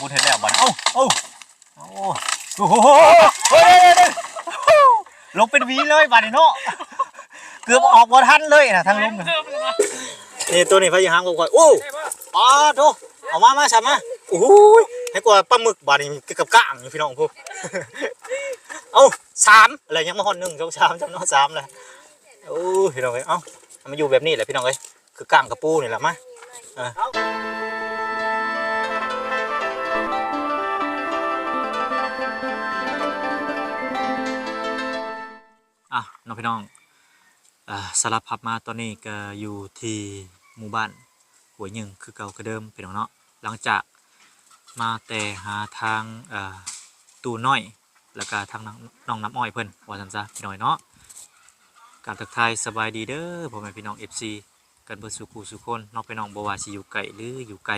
บุญเห็นแล้วบัดเอ้าเอ้าโอ้โอ้โหเฮ้ยลงเป็นวีเลยบันเนาะเกือบออกบ่ทันเลยนะทางลุงนี่ตัวนี้พยายามก็ค่อยโอ้ปลาโตเอามามาใช่มาโอ้ยให้กว่าปลาหมึกบัดนี้กับก้างอยู่พี่น้องพวกเอ้าสามอะไรยังมาฮอดหนึ่งสองสามจำเนาะสามเลยโอ้ยพี่น้องเอ้ยเอ้ามันอยู่แบบนี้แหละพี่น้องเอ้ยคือก้างกับปูนี่แหละมาอ่่ะน้องพี่น้องอสารพับมาตอนนี้ก็อยู่ที่หมู่บ้านหัวหยึงคือเก่าคือเดิมพี่น้องเนาะหลังจากมาแต่หาทางตูน้อย แล้วก็ทางน้องน้องน้ำอ้อยเพิ่นว่าซั่นซะพี่น้อยเนาะการทักทายสบายดีเด้อพ่อแม่พี่น้อง FC กันเบิดสู่คู่สู่คนน้องพี่น้องบ่ว่าสิอยู่ไกลหรืออยู่ไกล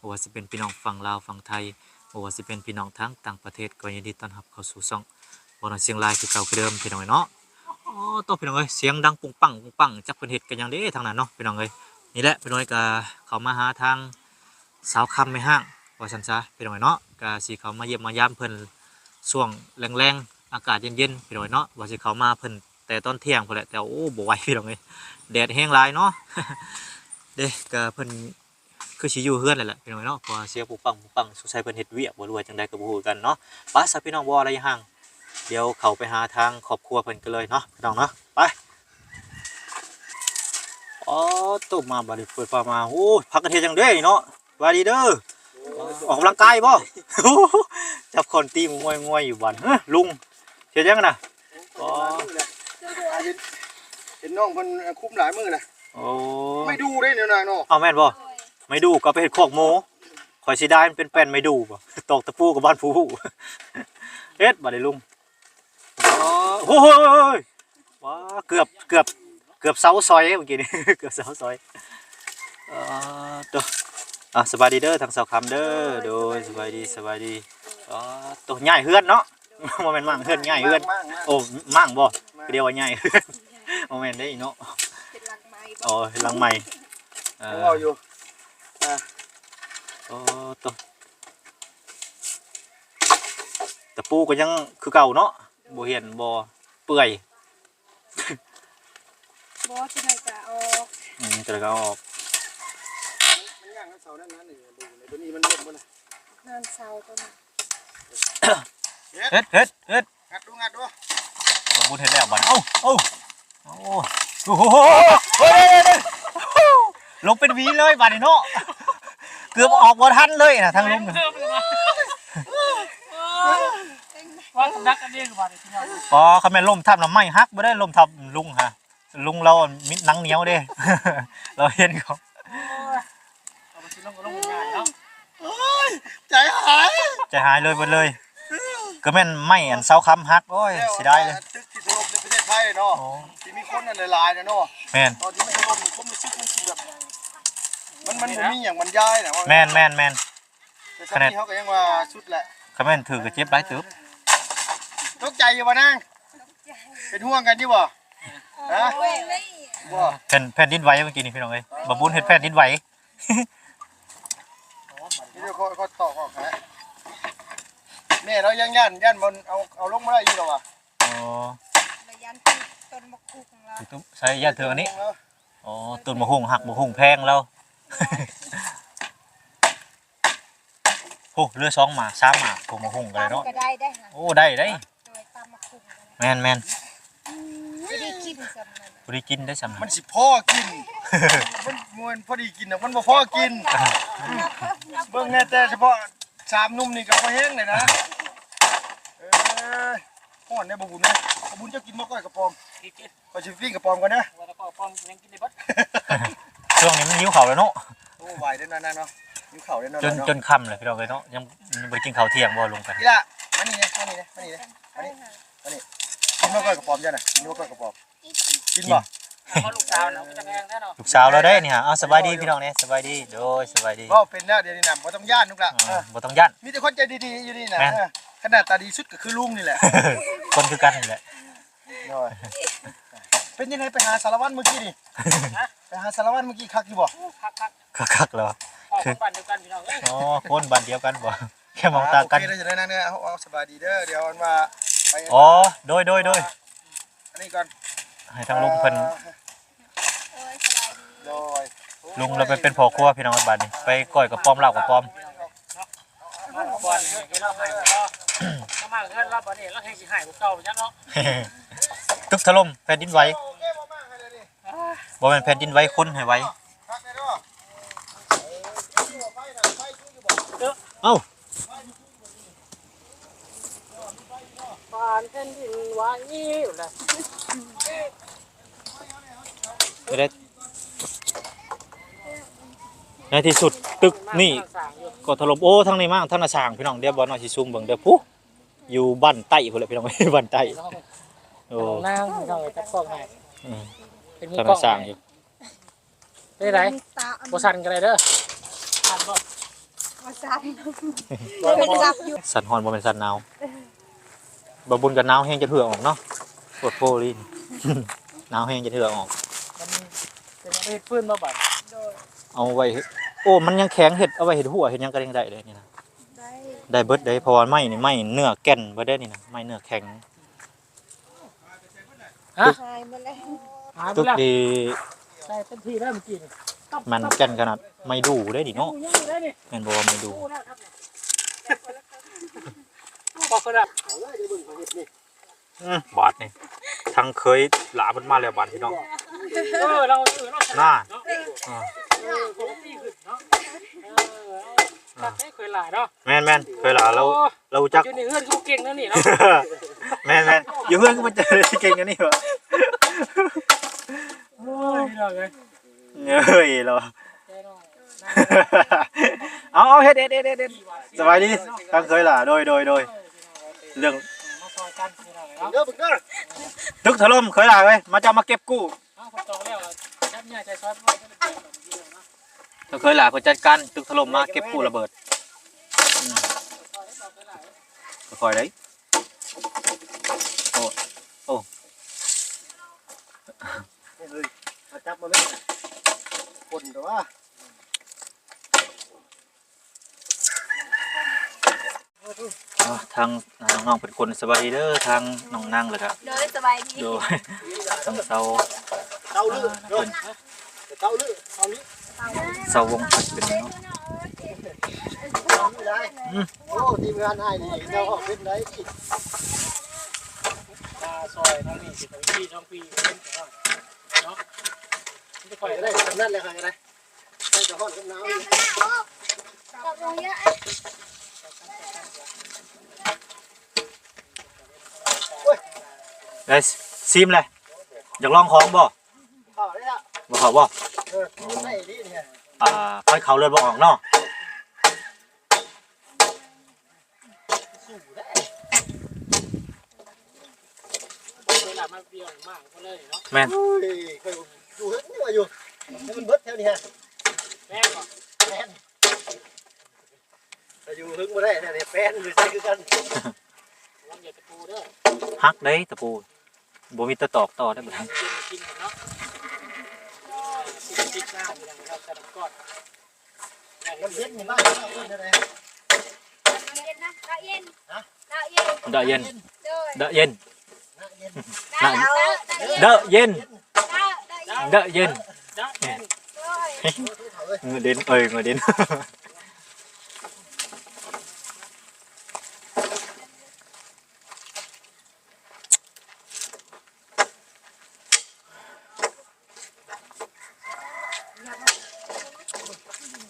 บ่ว่าสิเป็นพี่น้องฝั่งลาวฝั่งไทยบ่ว่าสิเป็นพี่น้องทั้งต่างประเทศก็ยินดีต้อนรับเข้าสู่ช่องบ่น้อยเสียงรายคือเก่าคือเดิมพี่น้องเนาะ โอ้ตัวพี่น้องเอ้ยเสียงดังปุ้งปังปุ้งปังจักเพิ่นเฮ็ดกันหยังเด้ทางนั้นเนาะพี่น้องเอ้ยนี่แหละพี่น้องเอ้ยก็เขามาหาทางสาวคำไม่ห้างว่าซั่นซะพี่น้องเอ้ยเนาะก็สิเขามาเยี่ยมมายามเพิ่นช่วงแรงๆอากาศเย็นๆพี่น้องเอ้ยเนาะว่าสิเขามาเพิ่นแต่ตอนเที่ยงพุ่นแหละแต่โอ้บ่ไหวพี่น้องเอ้ยแดดแห้งหลายเนาะเด้ก็เพิ่นคือสิอยู่เฮือนนั่นแหละพี่น้องเอ้ยเนาะเพราะว่าเสียงปุ้งปังปุ้งปังสงสัยเพิ่นเฮ็ดเวียกบ่รู้ว่าจังใดก็บ่ฮู้กันเนาะป้าซะพี่น้องบ่อะไรห่าง ดี๋ยวเขาไปหาทางครอบครัวเพิ่นกันเลยเนาะพี่น้องเนาะไปอ๋อตุ่มมาบัดนี้เปิดฟ้ามาโอ้ยพักกันเฮ็ดจังเด้เนาะสวัสดีเด้อออกกำลังกายบ่จับคนตีมงวยงวยๆอยู่บ้านเฮ้ยลุงเฮ็ดยังน่ะอ๋อเห็นน้องเพิ่นคุ้มหลายมือนะโอ้ไม่ดูได้เนี่ยนางเนาะเอาแม่นบ่ไม่ดูก็ไปเฮ็ดโคอกหมูข่อยสิได้มันเป็นแป้นไม่ดูบ่ตอกตะปูกับบ้านผู้เฮ็ดบัดนี้ลุง อ๋อโอ้ยว้าเกือบเกือบเกือบเสาซอยเมื่อกี้นี่เกือบเสาซอยเอ่อตัวอะสบายดีเด้อทางเสาคำเด้อโดยสบายดีสบายดีอ๋อตัวใหญ่เฮือนเนาะโมเมนต์มั่งเฮือนใหญ่เฮือนมากนะโอ้มั่งบ่เดียวว่าใหญ่เฮือนโมเมนต์ได้อีเนาะเป็นหลังไม้บ่โอ้ยหลังใหม่เอยังอเอาอยู่โอ้ตัวตะปูก็ยังคือเก่าเนาะ บ่เห็นบ่เปื่อยบ่ที่ไหนจะเอาอืมจะได้ก็เอาออกมันย่างน้ำเสานั่นนะนี่ดูในตัวนี้มันเล่นบ่นะนานเสาตัวนี้เฮ็ดเฮ็ดเฮ็ดงัดดูงัดดูสมบูรณ์เห็นแล้วบัดเอ้าเอ้าโอ้โอ้โหเฮ้ยลงเป็นหวีเลยบัดนี้เนาะเกือบออกบ่ทันเลยนะทางลุง ว่าสำนักอันนี้คือบ้านที่เราพอคำแม่นลมทับน้ำไม้ฮักบ่ได้ลมทับลุงฮะ ลุงเรามิดหนังเหนียวเด้ เราเห็นเขาเอาไปซื้อลงก็ลงง่ายเนาะใจหายใจหายเลยเบิดเลย ก็แม่นไม้อันเสาค้ำฮักโอ้ยเสียดายเลยตึกที่ถล่มในประเทศไทยเนาะ โอ้ที่มีคนนั่นหลายๆนะเนาะ แม่นตอนที่มันถล่มนี่ผมรู้สึกมันสิแบบมันมันบ่มีหยังบรรยายนะว่าแม่นแม่นแม่นแต่สักทีเขาก็ยังว่าสุดแหละคำแม่นถือก็เจ็บหลายตึบ ตกใจอยู่บ่นางเป็นห่วงกันอยู่บ่ฮะโอ้ยไม่บ่แผ่นแผ่นดินไหวเมื่อกี้นี่พี่น้องเอ้ยบ่บุญเฮ็ดแผ่นดินไหวนี่เดี๋ยวเขาเขาตอกออกฮะแม่เรายังย่านย่านมันเอาเอาลงมาได้อยู่หรอวะอ๋อระยันที่ต้นมะกรูดของเราถูกต้องใช้ยาเถืออันนี้ลงแล้วอ๋อต้นมะฮุ่งหักมะฮุ่งแพงแล้วโอ้เรือสองหมาสามหมาผมมะฮุ่งกันเลยเนาะตำก็ได้ได้หันโอ้ได้ได้ แม่นแม่นจะได้กินสำนันบ่ได้กินได้สำมันสิพ่อกิน มันมวนพอดีกินนะมันบ่พอกิน เบิ่งแน่แต่เฉพาะสามหนุ่มนี่ก็พอแห้งเลยนะ เอ้ยฮ้อนได้บ่บุญนะบ่บุญจะกินบ่ก้อยกระปอมกินกินก็สิปิ้งกระปอมก่อนนะแล้วก็พร้อมยังกินได้บัดช่วงนี้มันหิวข้าวแล้วเนาะโอ้ไหวได้นานๆเนาะหิวข้าวได้นานจนๆเนาะจนค่ำเลยพี่น้องเอ้ยเนาะยังบ่ได้กินข้าวเที่ยงบ่ลงกันอีล่ะมานี่นะมานี่นะมานี่นะมานี่กิ นบ่ก้อยกระปอมจ้ะน่ะกินบ่ก้อยกระปอมกินบ่เพราะลูกสาวเราก็จะแพงแน่นอนลูกสาวเราได้นี่ฮะเอาสบายดีพี่น้องเนี่ยสบายดีโดยสบายดีเว้าเป็นแล้วเดี๋ยวนี้น่ะบ่ต้องย่านนุกละอ่าเออบ่ต้องยันมีแต่คนใจดีๆอยู่นี่นะแม่นเออขนาดตาดีสุดก็คือลุงนี่แหละ คนคือกันนี่แหละน้อยเป็นยังไงไปหาสารวัตรเมื่อกี้นี่ไปหาสารวัตรเมื่อกี้คักอยู่บ่คักคักคักๆแล้วพ่อคนบ้านเดียวกันพี่น้องเอ้ยอ๋อคนบ้านเดียวกันบ่แค่มองตากันโอเคได้จะได้นั่งเนี่ยเอาเอาสบายดีเด้อเดี๋ยวอันว่า ไปอ๋อโดยโดยโดยอันนี้ก่อนให้ทางลุงเพิ่นโอ้ยสบายดีโดยลุงเราไปเป็นพ่อครัวพี่น้องบ้านนี้ไปก้อยกับป้อมลาบกับป้อมมาก่อนเนี่ยเราหายก็ถ้ามาเกินเราบ่เนี่ยเราแห่งสิหายกว่าเก่าจังเนาะตึกถล่มแผ่นดินไหวโอเคบ่มากเลยนี่บ่แม่นแผ่นดินไหวคนให้ไหวพักได้ด้วยเอ้า ปานแผ่นดินไหวอยู่แล้วไม่ได้ในที่สุดตึกนี่ก็ถล่มโอ้ทั้งนี้มากทั้งหน้าต่างพี่น้องเดี๋ยวบ่น้อยสิซูมเบิ่งเด้อผู้อยู่บ้านใต้พุ่นแหละพี่น้องบ้านใต้โอ้นางพี่น้องจับกล้องให้อืมเป็นมือทั้งหกล้อน้างต่างอยู่ได้ไหนมีตาอันบ่สั่นกันเลยเด้อสั่นบ่มาสั่นบ่เป็นบ่จับอยู่สันฮอนบ่เป็นสันหนาว บ่บุญกับหนาวแห้งจะเถื่อออกเนาะปวดโฟลีน หนาวแห้งจะเถื่อออก มันเป็นเฮ็ดฟื้นบ่บัดโดยเอาไว้เฮ็ดโอ้มันยังแข็งเห็ดเอาไว้เห็ดหัวเห็ดหยังก็ยังได้เลยนี่นะได้ได้เบิดได้เพราะว่าไม้นี่ไม้เนื้อแก่นเบิดได้นี่นะไม้เนื้อแข็งฮะหายหมดแล้วหายไปทุกแล้วดีใช่เต็มที่แล้วเมื่อกี้นี่มันแก่นขนาดไม่ดูได้ดิเนาะยังอยู่ได้นี่แม่นบ่ว่าไม่ดูดูนะครับ บอกคนละบาดนี่ทางเคยหลามันมาแล้วบาดพี่น้อง เออเราเออเราหน้าเนาะอ่าเออปกติขึ้นเนาะเออเอาตัดให้เคยหลายเนาะแม่นแม่นเคยหลาเราเราจัก อยู่ในเฮือนเขาเก่งนะนี่เนาะแม่นแม่นอยู่เพื่อนก็มาเจอได้เก่งกันนี่วะโอ้ยพี่น้องเอ้ยเฮ้ยเราแน่นอนเอาเอาเฮ็ดเฮ็ดเฮ็ดเฮ็ดเฮ็ดสบายดีทางเคยหลาโดยโดยโดย เรื่องมาซอยกันพี่น้องเนาะเด้อบึกเด้อตึกถล่มเคยหลาเว้ยมาจะมาเก็บกู้เอาคนโตแล้วจับเนี่ยใจซอยไว้ก็ได้เนาะเราเคยหลาเพื่อจัดการตึกถล่มมาเก็บกู้ระเบิดอืมค่อยๆได้โอ้โอ้เฮ้ยมาจับมาเลยคนแต่ว่าอ่ะทางน้องๆเป็นคนสบายดีเด้อทางน้องนั่งเลยครับโดยสบายดีโดยทางเสาเต้าลือเด้อเต้าลือเต้าลือเสาวงพัดเป็นเนาะไม่ได้โอ้ทีมงานให้นี่เจ้าออกเป็นไรอีกตาซอยทั้งนี้สิทั้งปีทั้งปีเป็นเนาะมันจะค่อยก็ได้ได้ทำนั่นเลยค่ะก็ได้ได้จะห้อนกับหนาวตกลงเยอะ ได้ซิมเลยอยากลองของบ่ข้าวได้ละบ่เขาบ่เออกินได้ดีเนี่ยอ่าไปเขาเลือดบ่ออกเนาะเวลามาเปรี้ยวมากก็เลยเนาะแม่นโอ้ยเคยอยู่เฮ็ดนี่ว่าอยู่ให้มันเบิดแถวนี้ฮะแม่ก็แป้นแต่ อยู่หึงบ่ได้เนี่ยแป้นอยู่ใส่คือกันลองอย่าตะปูเด้อฮักได้ตะปูบ่มีตะตอกต่อได้บ่ทันกินกินกันเนาะกินกินหน้าอยู่แล้วแต่ละก้อนมันเย็นนี่มากเลยเอาได้เย็นนะกะเย็นกะเย็นเดะเย็นโดยเดะเย็นได้แล้วได้เดะเย็นได้ได้เดะเย็นจ้าแม่นโดยเงือเด่นเอ้ยเงือเด่น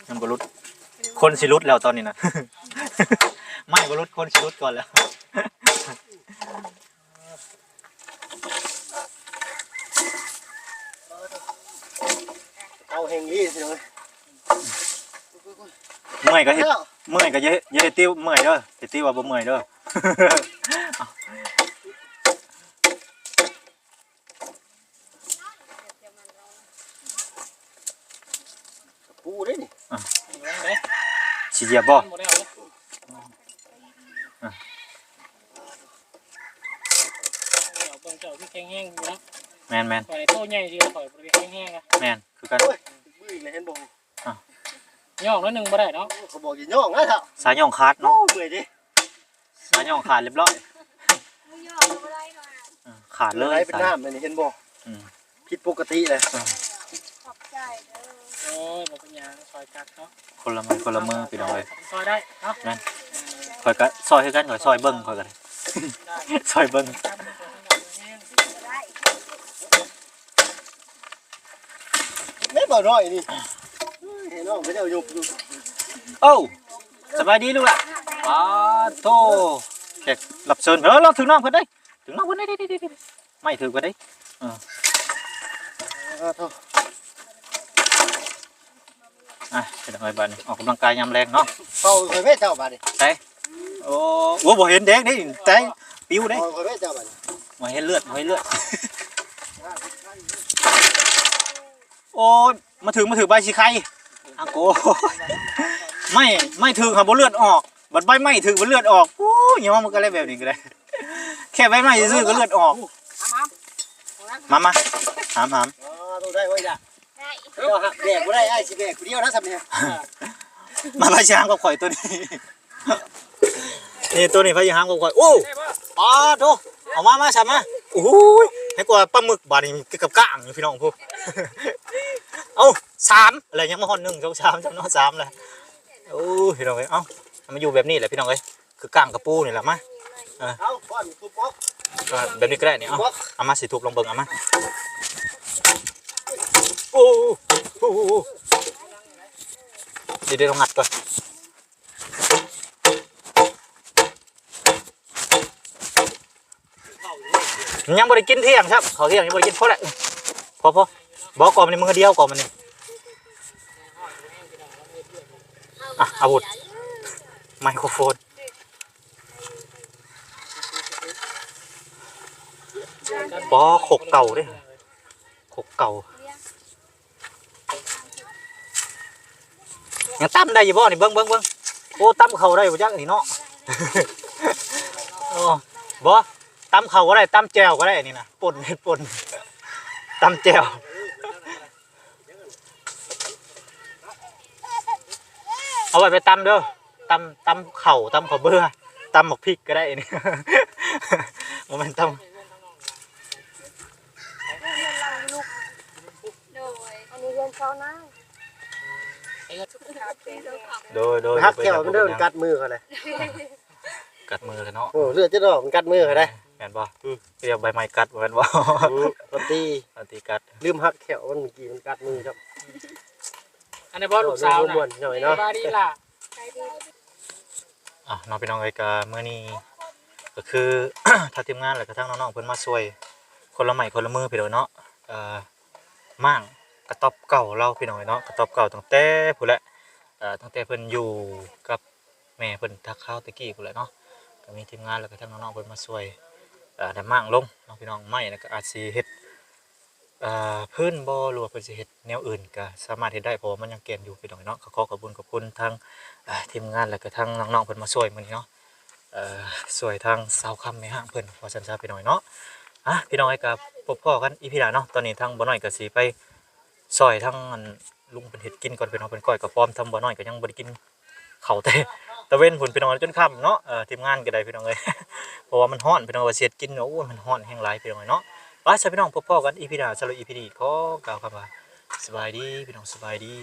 ยังบรุษ คนสิรุดแล้วตอนนี้นะ ไม่บรุษคนสิรุดก่อนแล้วเอาแห่งนี้สิเนาะเมื่อยก็เฮ็ดเมื่อยก็อย่าอย่าเฮ็ดติ้วเมื่อยเด้อเฮ็ดติ้วว่าบ่เมื่อยเด้อปูได้นี่ไหน สิเหยียบบ่หมดแล้วเบิ่งเจ้าที่แข็งๆอยู่นะแม่นแม่นข่อยโตใหญ่สิข่อยบ่ได้แข็งๆอะแม่นคือกันโอ้ยมือเลยเห็นบ่ย่องน้อยหนึงบ่ได้เนาะเขาบอกอย่าย่องนะเถอะสายย่องขาดโอ้เนาะเบื่อดิสายย่องขาดเรียบร้อยมือย่อบ่ได้หน่อยเออขาดเลเลยยเป็นสายน้ำเลยนี่เห็นบ่อืมผิดปกติเลยขอบใจเด้อโอ้ยบ่เป็นหยังซอยกักเนาะ คนละมือคนละมือพี่น้องเลยซอยได้เนาะคอยก็ซอยให้กันคอยซอยเบิ้งคอยกันได้ซอยเบิ้งครับมันก็ให้เราแห้งได้ไม่บ่น้อยนี่เห็นน้องเขาจะเอายุบอยู่โอ้สบายดีลูกล่ะว้าโตแขกรับเชิญเออเราถึงน้องเพิ่นได้ถึงน้องเพิ่นได้ได้ได้ได้ไม่ถึงเพิ่นได้อ่าเท่า อะเป็นยังไงบ้านนี้ออกกำลังกายยามแรงเนาะเป่าเคยแม่เจ้าบาดนี่โอ้โหบ่เห็นแดงนี่ใจปิ้วเด้เป่าเคยแม่เจ้าบาดนี่บ่เห็นเลือดบ่เห็นเลือดโอ้ยมาถึงมาถึงใบสีไข่อาโกไม่ไม่ถึงค่ะบ่เลือดออกบัดใบไม่ถึงบ่เลือดออกโอ้ยยอมมันก็เลยแบบนี้ก็ได้แค่ใบไม้ซื่อๆก็เลือดออกมามาหามหามอ๋อต้ องได้ไว้จ้ะได้เจ้าหักแบกบ่ได้ไอ้สิแบกผู้เดียวนะสำเนียงมาพยายามกับข่อยตัวนี้ นี่ตัวนี้พยายามกับข่อยโอ้ปลาโตเอามามาฉันมาโอ้ยให้กว่าปลาหมึกบาดนี้กับก้างอยู่พี่น้องพวก เอาสามอะไรยังมาหอนหนึ่งสองสามจำนวนสามเลยโอ้ยพี่น้องเอ้ยเอ้ามันมาอยู่แบบนี้แหละพี่น้องเอ้ยคือก้างกับปูนี่แหละมาเอาป้อนทุบป๊อกก็แบบนี้ก็ได้นี่เอาป๊อกเอามาสิทุบลงเบิ่งเอามา โอ้โหเดี๋ยวเดี๋ยวต้องงัดก่อนยังบ่ได้กินเที่ยงครับเขาเที่ยงยังบ่ได้กินพอแล้วพอพอบอกก่อนมันนี่มือเดียวก่อนมันนี่อะอาวุธไมโครโฟนปอขกเก่าด้ขกเก่า ยังตั้มได้อยู่บ่นี่เบิ้งเบิ้งเบิ้งโอ้ตั้มเขาได้บ่จักนี่เนาะโอ้บ่ตั้มเขาก็ได้ตั้มแจวก็ได้นี่นะป่นเฮ็ดป่นตั้มแจวเอาไว้ไปตั้มเด้อตั้มตั้มเข่าตั้มข้าวเบื่อตั้มหมกพริกก็ได้นี่โมเมนตั้มโดยอันนี้เรียนเช้านะ โดยโดยหักแขวมันเด้อมันกัดมือเขาเลยกัดมือเลยเนาะโอ้เลือดจะดอกมันกัดมือเขาได้แม่นบ่เรียกใบไม้กัดบ่แม่นบ่ปกติอันตีกัดลืมหักแขวมันเมื่อกี้มันกัดมือครับ อันนี้บ่ลูกสาวม่น่ะวนๆหน่อยเนาะสบายดีล่ะใจดีอะน้องพี่น้องเอ้ยก็มื้อนี้ก็คือทางทีมงานแล้วก็ทางน้องๆเพิ่นมาช่วย คนละไม้คนละมือพี่น้องเนาะเอ่อมั่ง กระต๊อบเก่าเราพี่น้องเนาะกระต๊อบเก่าตั้งแต่พุ่นแหละเอ่อตั้งแต่เพิ่นอยู่กับแม่เพิ่นทักข้าวตะกี้พุ่นแหละเนาะก็มีทีมงานแล้วก็ทางน้องๆเพิ่นมาช่วยเอ่อได้มั่งลงเน้องพี่น้องไม้แล้วก็อาจสิเฮ็ดเอ่อพื้นบ่หรือว่าเพิ่นสิเฮ็ดแนวอื่นก็สามารถเฮ็ดได้เพราะว่ามันยังแก่นอยู่พี่น้องเนาะก็ขอขอบคุณขอบคุณทางเอ่อทีมงานแล้วก็ทางน้องๆเพิ่นมาช่วยมื้อนี้เนาะเอ่อช่วยทางสาวคำแม่ห้างเพิ่นว่าซั่นซะพี่น้องเนาะอะพี่น้องไอ้กับพบพ่อกันอีพีหน้าเนาะตอนนี้ทางบ่น้อยก็สิไป ซอยทั้งอันลุงเป็นเห็ดกินก่อนเป็น้องเป็นก้อยกับฟอมทำบ่อน้อยก็ยังบริกินข้าแต่ตะเว้นผุนเป็น้องจนค่ำเนาะเอ่อทีมงานก็ได้พี่น้องเลยเพราะว่ามันห้อนพี่น้องว่าเสียดกินเนาะอ้วนมันห้อนแห้งไรพี่น้องเอ้ยเนาะว่าใช่พี่น้องพบพ่อกันอีพีหน้าสรุปอีพีนี้ขอกล่าวคำว่าสบายดีพี่น้องสบายดี